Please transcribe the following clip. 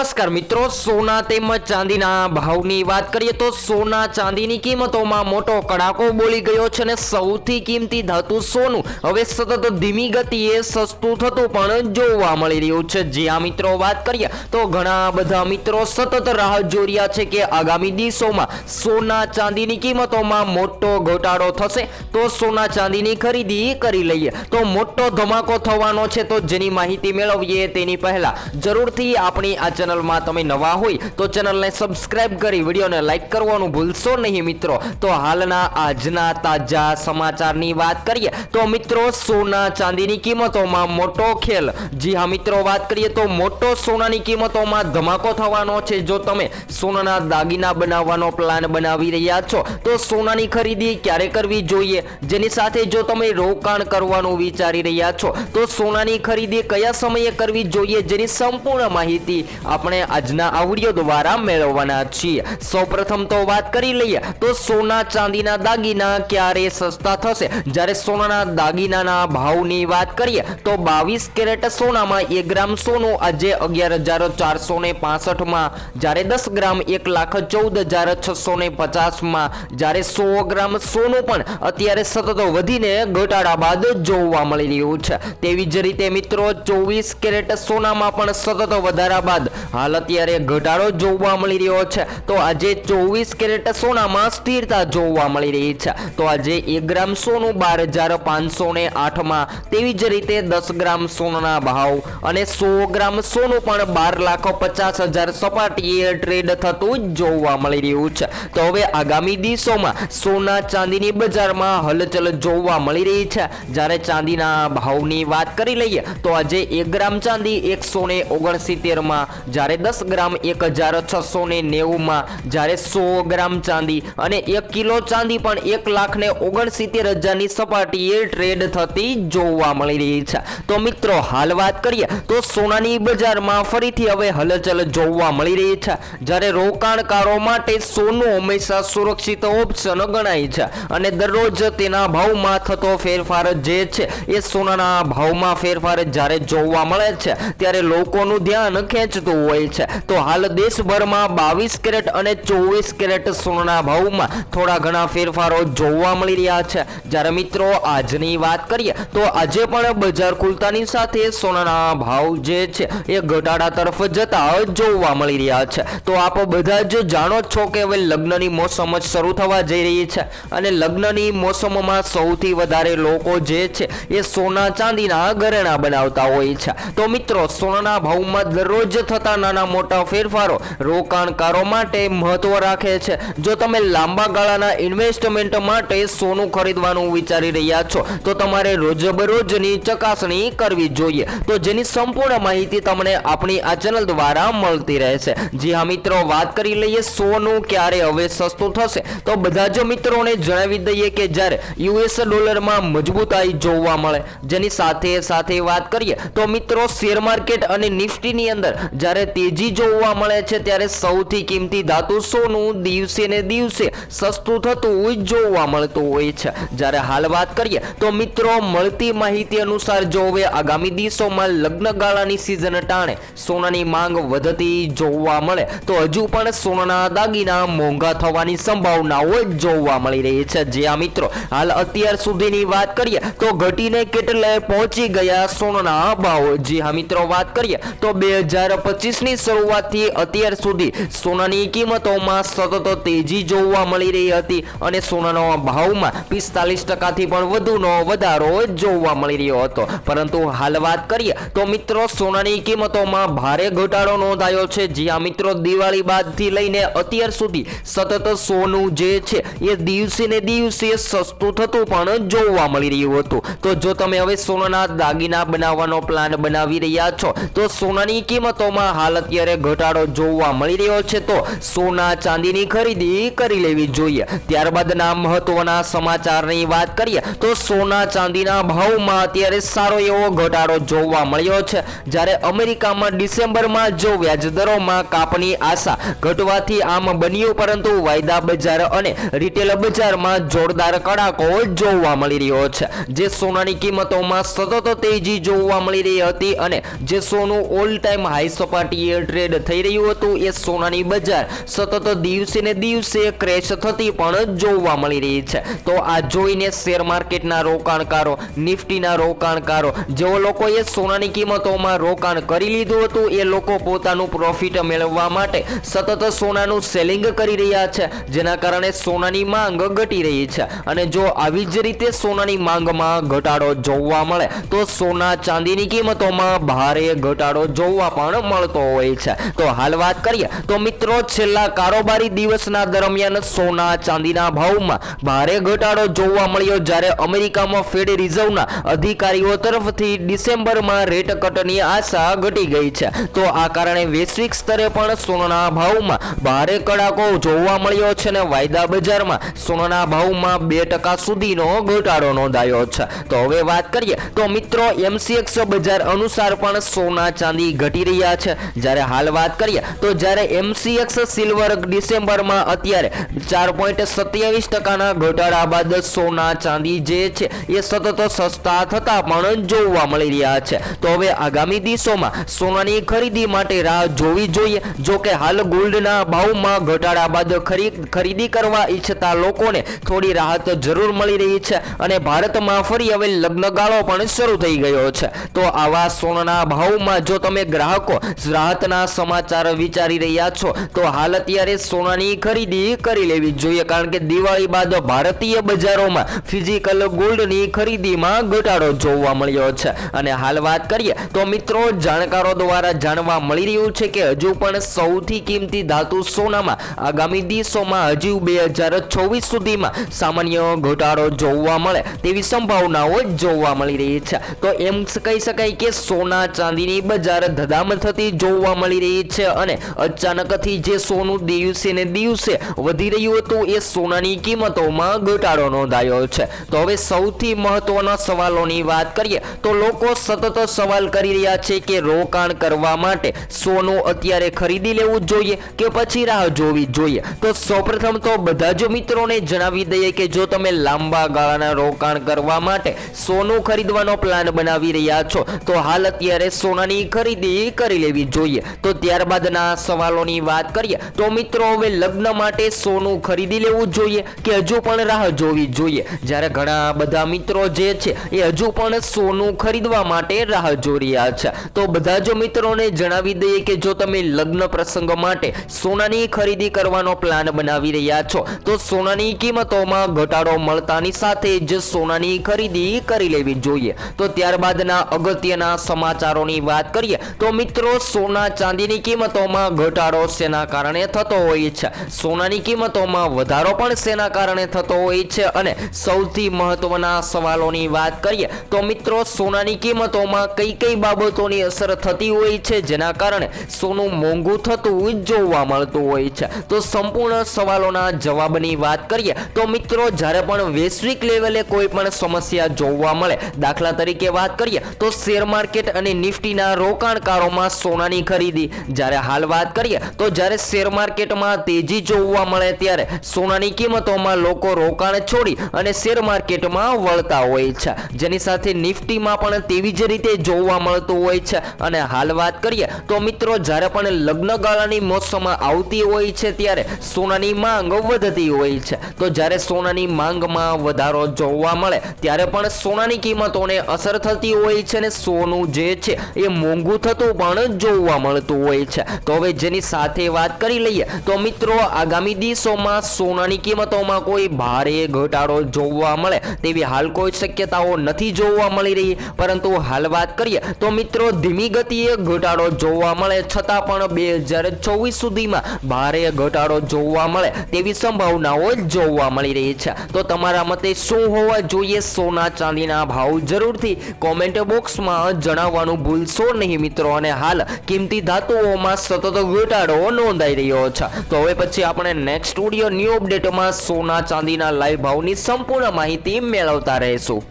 નમસ્કાર મિત્રો, સોના તેમજ ચાંદીના ભાવની વાત કરીએ તો સોના ચાંદીની કિંમતોમાં મોટો કડાકો બોલી ગયો છે અને સૌથી કિંમતી ધાતુ સોનું. હવે સતત ધીમી ગતિએ સસ્તું થતું પણ જોવા મળી રહ્યું છે. જ્યાં મિત્રો, વાત કરીએ તો ઘણા બધા મિત્રો સતત રાહ જોઈ છે કે આગામી દિવસોમાં સોના ચાંદીની કિંમતોમાં મોટો ઘટાડો થશે. તો સોના ચાંદીની ખરીદી કરી લઈએ. તો મોટો ધમાકો થવાનો છે. તો જેની માહિતી મેળવીએ તેની પહેલા જરૂરથી આપણી આ ચેનલમાં તમે નવા હોય તો ચેનલને સબસ્ક્રાઇબ કરી વિડીયોને લાઈક કરવાનું ભૂલશો નહીં મિત્રો. તો હાલના આજના તાજા સમાચારની વાત કરીએ તો મિત્રો સોના ચાંદીની કિંમતોમાં મોટો ખેલ. જી હા મિત્રો, વાત કરીએ તો મોટો સોનાની કિંમતોમાં ધમાકો થવાનો છે. જો તમે સોનાના દાગીના બનાવવાનો પ્લાન બનાવી રહ્યા છો, તો સોનાની ખરીદી ક્યારે કરવી જોઈએ? જેની સાથે જો તમે રોકાણ કરવાનું વિચારી રહ્યા છો, તો સોનાની ખરીદી કયા સમયે કરવી જોઈએ? જેની સંપૂર્ણ માહિતી આપણે આજના આ દ્વારા મેળવવાના છીએ. સૌપ્રથમ તો વાત કરી લઈએ તો સોના ચાંદીના દાગીના ક્યારે સસ્તા થશે? જ્યારે સોનાના દાગીનાના ભાવની વાત કરીએ તો બાવીસ કેરેટ સોનામાં એક ગ્રામ સોનું આજે અગિયાર હજાર ચારસો ને પાસઠમાં, જ્યારે દસ ગ્રામ એક લાખ ચૌદ હજાર છસો ને પચાસમાં, જ્યારે સો ગ્રામ સોનું પણ અત્યારે સતત વધીને ઘટાડા બાદ જોવા મળી રહ્યું છે. તેવી જ રીતે મિત્રો, ચોવીસ કેરેટ સોનામાં પણ સતત વધારા બાદ હાલ અત્યારે ઘટાડો જોવા મળી રહ્યો છે. તો આજે ચોવીસ કેરેટ સોનામાં સ્થિરતા જોવા મળી રહી છે. તો આજે એક ગ્રામ સોનું બાર હજાર પાંચસો ને આઠમાં તેવી જ રીતે દસ ગ્રામ સોનાના ભાવ અને સો ગ્રામ સોનું પણ બાર લાખ પચાસ હજાર સપાટીએ ટ્રેડ થતું જોવા મળી રહ્યું છે. તો હવે આગામી દિવસોમાં સોના ચાંદીની બજારમાં હલચલ જોવા મળી રહી છે. જ્યારે ચાંદીના ભાવની વાત કરી લઈએ, તો આજે એક ગ્રામ ચાંદી એકસો ને ઓગણસિત્તેરમાં જ્યારે દસ ગ્રામ એક હજાર છસો ને નેવુંમાં, જ્યારે સો ગ્રામ ચાંદી અને એક કિલો ચાંદી પણ એક લાખ ને ઓગણસિત્તેર હજારની સપાટીએ ટ્રેડ થતી જોવા મળી રહી છે. તો મિત્રો, હાલ વાત કરીએ તો સોનાની બજારમાં ફરીથી હવે હલચલ જોવા મળી રહી છે. જ્યારે રોકાણકારો માટે સોનું હંમેશા સુરક્ષિત ઓપ્શન ગણાય છે અને દરરોજ તેના ભાવમાં થતો ફેરફાર જે છે એ સોનાના ભાવમાં ફેરફાર જ્યારે જોવા મળે છે, ત્યારે લોકોનું ધ્યાન ખેંચતું હોય છે. તો હાલ દેશભરમાં બાવીસ કેરેટ અને ચોવીસ કેરેટ સોનાના ભાવમાં થોડા ઘણા ફેરફારો જોવા મળી રહ્યા છે. જ્યારે મિત્રો, આજની વાત કરીએ, તો આજે પણ બજાર ખુલતાની સાથે સોનાના ભાવ જે છે એ ઘટાડા તરફ જતા જોવા મળી રહ્યા છે. તો આપ બધા જ જાણો છો કે હવે લગ્નની મોસમ જ શરૂ થવા જઈ રહી છે અને લગ્નની મોસમમાં સૌથી વધારે લોકો જે છે એ સોના ચાંદીના ઘરેણા બનાવતા હોય છે. તો મિત્રો, સોનાના ભાવમાં દરરોજ થતા નાના, મોટા ફેરફારો રોકાણકારો માટે મહત્વ રાખે છે. જો તમે લાંબા ગાળાના ઇન્વેસ્ટમેન્ટ માટે સોનું ખરીદવાનું વિચારી રહ્યા છો, તો તમારે રોજબરોજની ચકાસણી કરવી જોઈએ. તો જેની સંપૂર્ણ માહિતી તમને આપણી આ ચેનલ દ્વારા મળતી રહેશે. જી હા, મિત્રો, વાત કરી લઈએ સોનું ક્યારે હવે સસ્તું થશે? તો બધા જ મિત્રોને જણાવી દઈએ કે જ્યારે યુએસ ડોલરમાં મજબૂતાઈ જોવા મળે, જેની સાથે સાથે વાત કરીએ, તો મિત્રો, શેર માર્કેટ અને નિફ્ટીની અંદર જ્યારે તેજી જોવા મળે છે ત્યારે સૌથી કિંમતી ધાતુ સોનું દિવસે ને દિવસે સસ્તું થતું જોવા મળતું હોય છે. જ્યારે હાલ વાત કરીએ તો મિત્રો મળતી માહિતી અનુસાર જો હવે આગામી દિવસોમાં લગ્ન ગાળાની સિઝન ટાણે સોનાની માંગ વધતી જોવા મળે તો હજુ પણ સોનાના દાગીના મોંઘા થવાની સંભાવનાઓ જોવા મળી રહી છે. જે આ મિત્રો હાલ અત્યાર સુધીની વાત કરીએ તો ઘટીને કેટલે પહોંચી ગયા સોનાના ભાવ. જી હા મિત્રો વાત કરીએ તો બે હજાર પચીસની શરૂઆતથી અત્યાર સુધી સોનાની કિંમતોમાં સતત તેજી જોવા મળી રહી હતી અને સોનાના ભાવમાં પિસ્તાલીસ ટકાથી પણ વધુનો વધારો જોવા મળી રહ્યો હતો. પરંતુ હાલ વાત કરીએ તો મિત્રો, સોનાની કિંમતોમાં ભારે ઘટાડો નોંધાયો છે. જ્યાં મિત્રો, દિવાળી બાદથી લઈને અત્યાર સુધી સતત સોનું જે છે, એ દિવસે ને દિવસે સસ્તું થતું પણ જોવા મળી રહ્યું હતું. તો જો તમે હવે સોનાના દાગીના બનાવવાનો પ્લાન બનાવી રહ્યા છો, તો સોનાની કિંમતોમાં હાલ અત્યારે ઘટાડો જોવા મળી રહ્યો છે તો સોના ચાંદીની ખરીદી કરી લેવી જોઈએ. ત્યારબાદના મહત્વના સમાચારની વાત કરીએ તો સોના ચાંદીના ભાવમાં અત્યારે સારો એવો ઘટાડો જોવા મળ્યો છે. જ્યારે અમેરિકામાં ડિસેમ્બરમાં જો વ્યાજદરોમાં કાપની આશા ઘટવાથી આમ બન્યું, પરંતુ વાયદા બજાર અને રિટેલ બજારમાં જોરદાર કડાકો જોવા મળી રહ્યો છે. જે સોનાની કિંમતોમાં સતત તેજી જોવા મળી રહી હતી અને જે સોનું ઓલ ટાઈમ હાઈ સપાટી સપાટીએ ટ્રેડ થઈ રહ્યું હતું. એ સોનાની બજાર સતત દિવસે ને દિવસે ક્રેશ થતી પણ જોવા મળી રહી છે. તો આ જોઈને શેર માર્કેટના રોકાણકારો, નિફ્ટીના રોકાણકારો, જેઓ લોકોએ સોનાની કિંમતોમાં રોકાણ કરી લીધું હતું, એ લોકો પોતાનું પ્રોફિટ મેળવવા માટે સતત સોનાનું સેલિંગ કરી રહ્યા છે, જેના કારણે સોનાની માંગ ઘટી રહી છે. અને જો આવી જ રીતે સોનાની માંગમાં ઘટાડો જોવા મળે, તો સોના ચાંદીની કિંમતોમાં ભારે ઘટાડો જોવા પણ મળતો હોય છે. તો હાલ વાત કરીએ તો મિત્રો છેલ્લા કારોબારી દિવસના દરમિયાન સોના ચાંદીના ભાવમાં ભારે ઘટાડો જોવા મળ્યો. જ્યારે અમેરિકામાં ફેડ રિઝર્વના અધિકારીઓ તરફથી ડિસેમ્બરમાં રેટ કટની આશા ઘટી ગઈ છે. તો આ કારણે વૈશ્વિક સ્તરે પણ સોનાના ભાવમાં ભારે કડાકો જોવા મળ્યો છે અને વાયદા બજારમાં સોનાના ભાવમાં બે ટકા સુધીનો ઘટાડો નોંધાયો છે. તો હવે વાત કરીએ તો મિત્રો એમસીએક્સ બજાર અનુસાર પણ સોના ચાંદી ઘટી રહ્યા છે. જ્યારે હાલ વાત કરીએ, તો જ્યારે એમસીએક્સ સિલ્વર ડિસેમ્બરમાં અત્યારે ચાર પોઈન્ટ સત્યાવીસ ટકાના ઘટાડા બાદ સોના ચાંદી જે છે, એ સતત સસ્તા થતા પણ જોવા મળી રહ્યા છે. તો હવે આગામી દિવસોમાં સોનાની ખરીદી માટે રાહ જોવી જોઈએ. જો કે હાલ ગોલ્ડના ભાવમાં ઘટાડા બાદ ખરી, ખરીદી કરવા ઈચ્છતા લોકોને થોડી રાહત જરૂર મળી રહી છે અને ભારતમાં ફરી હવે લગ્નગાળો પણ શરૂ થઈ ગયો છે. તો આવા સોનાના ભાવમાં જો તમે ગ્રાહકો રાહતના સમાચાર વિચારી રહ્યા છો, તો હાલ અત્યારે સોનાની ખરીદી કરી લેવી જોઈએ, કારણ કે દિવાળી બાદ ભારતીય બજારોમાં ફિઝિકલ ગોલ્ડની ખરીદીમાં ઘટાડો જોવા મળ્યો છે. અને હાલ વાત કરીએ, તો મિત્રો જાણકારો દ્વારા જાણવા મળી રહ્યું છે કે હજુ પણ સૌથી કિંમતી ધાતુ સોનામાં આગામી દિવસોમાં હજુ બે હજાર ચોવીસ સુધીમાં સામાન્ય ઘટાડો જોવા મળે તેવી સંભાવનાઓ જોવા મળી રહી છે. તો એમ કહી શકાય કે સોના ચાંદીની બજાર ધડામ થતી જોવા મળી રહી છે અને અચાનકથી જે સોનું દિવસે ને દિવસે વધી રહ્યું હતું, એ સોનાની કિંમતોમાં ઘટાડો નોંધાયો છે. તો હવે સૌથી મહત્વના સવાલોની વાત કરીએ, તો લોકો સતત સવાલ કરી રહ્યા છે કે રોકાણ કરવા માટે સોનું અત્યારે ખરીદી લેવું જોઈએ કે પછી રાહ જોવી જોઈએ? તો સૌપ્રથમ તો બધા જ મિત્રોને જણાવી દઈએ કે જો તમે લાંબા ગાળાના રોકાણ કરવા માટે સોનું ખરીદવાનો પ્લાન બનાવી રહ્યા છો, તો હાલ અત્યારે સોનાની ખરીદી કરી લેવી જોઈએ. તો ત્યારબાદના સવાલોની વાત કરીએ, તો મિત્રો હવે લગ્ન માટે સોનું ખરીદી લેવું જોઈએ કે હજુ પણ રાહ જોવી જોઈએ? જ્યારે ઘણા બધા મિત્રો જે છે, એ હજુ પણ સોનું ખરીદવા માટે રાહ જોઈ રહ્યા છે. તો બધા જો મિત્રોને જણાવી દઈએ કે જો તમે લગ્ન પ્રસંગ માટે સોનાની ખરીદી કરવાનો પ્લાન બનાવી રહ્યા છો, તો સોનાની કિંમતોમાં ઘટાડો મળતાની સાથે જ સોનાની ખરીદી કરી લેવી જોઈએ. તો ત્યારબાદના અગત્યના સમાચારોની વાત કરીએ, તો મિત્રો સોના ચાંદીની કિંમતોમાં ઘટાડો શેના કારણે થતો હોય છે? સોનાની કિંમતોમાં વધારો પણ શેના કારણે થતો હોય છે? અને સૌથી મહત્વના સવાલોની વાત કરીએ, તો મિત્રો, સોનાની કિંમતોમાં કઈ કઈ બાબતોની અસર થતી હોય છે? જેના કારણે સોનું મોંઘું થતું જોવા મળતું હોય છે. તો સંપૂર્ણ સવાલોના જવાબની વાત કરીએ, તો મિત્રો, જ્યારે પણ વૈશ્વિક લેવલે કોઈ પણ સમસ્યા જોવા મળે, દાખલા તરીકે વાત કરીએ, તો શેર માર્કેટ અને નિફ્ટીના રોકાણકારોમાં સોનાની ખરીદી. જ્યારે હાલ વાત કરીએ, તો જ્યારે શેર માર્કેટમાં તેજી જોવા મળે ત્યારે સોનાની કિંમતોમાં લોકો રોકાણ છોડી અને શેર માર્કેટમાં વળતા હોય છે. જેની સાથે નિફ્ટીમાં પણ તેવી જ રીતે જોવા મળતું હોય છે. અને હાલ વાત કરીએ, તો મિત્રો, જ્યારે પણ લગ્નગાળાની મોસમમાં આવતી હોય છે ત્યારે સોનાની માંગ વધતી હોય છે. તો જ્યારે સોનાની માંગમાં વધારો જોવા મળે, ત્યારે પણ સોનાની કિંમતોને અસર થતી હોય છે ને સોનું જે છે એ મોંઘું થતું પણ જોવા મળતું હોય છે. તો હવે જેની સાથે વાત કરી લઈએ, તો મિત્રો આગામી દિવસોમાં સોનાની કિંમતોમાં કોઈ ભારે ઘટાડો જોવા મળે તેવી હાલ કોઈ શક્યતાઓ નથી જોવા મળી રહી. પરંતુ હાલ વાત કરીએ, તો મિત્રો ધીમી ગતિએ ઘટાડો જોવા મળે છતાં પણ બે હજાર ચોવીસ સુધીમાં ભારે ઘટાડો જોવા મળે તેવી સંભાવનાઓ જોવા મળી રહી છે. તો તમારા મતે શું હોવા જોઈએ? સોના ચાંદીના ભાવ જરૂરથી કોમેન્ટ બોક્સમાં જણાવવાનું ભૂલશો નહીં મિત્રો. અને હાલ કિંમતી ધાતુઓમાં સતત ઘટાડો નોંધાઈ રહ્યો છે. તો હવે પછી આપણે નેક્સ્ટ સ્ટુડિયો ન્યૂ અપડેટમાં સોના ચાંદીના લાઈવ ભાવની સંપૂર્ણ માહિતી મેળવતા રહીશું.